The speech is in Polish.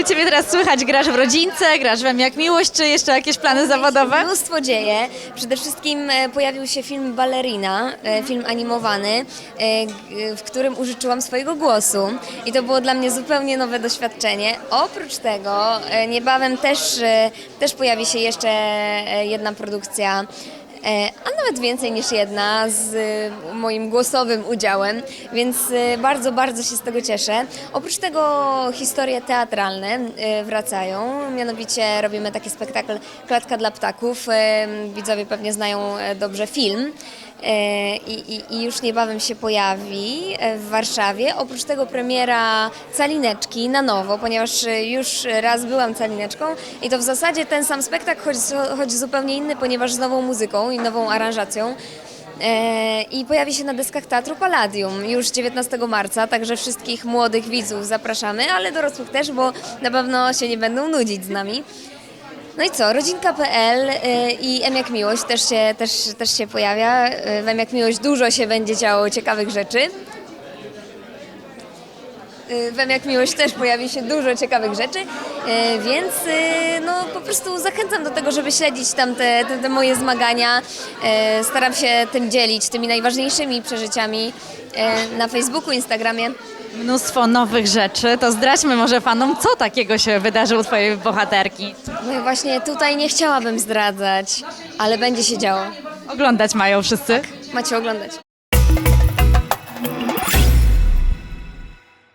u Ciebie teraz słychać? Grasz w rodzince, grasz w M jak miłość, czy jeszcze jakieś plany zawodowe? Mnóstwo dzieje. Przede wszystkim e, pojawił się film Ballerina, e, film animowany, e, w którym użyczyłam swojego głosu. I to było dla mnie zupełnie nowe doświadczenie. Oprócz tego niebawem też, też pojawi się jeszcze jedna produkcja a nawet więcej niż jedna z e, moim głosowym udziałem, więc e, bardzo, bardzo się z tego cieszę. Oprócz tego historie teatralne e, wracają, mianowicie robimy taki spektakl Klatka dla ptaków. E, Widzowie pewnie znają e, dobrze film. E, I, i, już niebawem się pojawi e, w Warszawie. Oprócz tego premiera Calineczki na nowo, ponieważ e, już raz byłam Calineczką i to w zasadzie ten sam spektakl, choć, choć zupełnie inny, ponieważ z nową muzyką i nową aranżacją. I pojawi się na deskach Teatru Palladium już 19 marca, także wszystkich młodych widzów zapraszamy, ale dorosłych też, bo na pewno się nie będą nudzić z nami. No i co, rodzinka.pl y, i M jak miłość też się, też, też się pojawia. Y, W M jak miłość dużo się będzie działo ciekawych rzeczy. Y, W M jak miłość też pojawi się dużo ciekawych rzeczy, y, więc y, no po prostu zachęcam do tego, żeby śledzić tam te, te, te moje zmagania. Staram się tym dzielić, tymi najważniejszymi przeżyciami na Facebooku, Instagramie. Mnóstwo nowych rzeczy, to zdradźmy może fanom, co takiego się wydarzyło u Twojej bohaterki. No właśnie tutaj nie chciałabym zdradzać, ale będzie się działo. Oglądać mają wszyscy. Macie oglądać.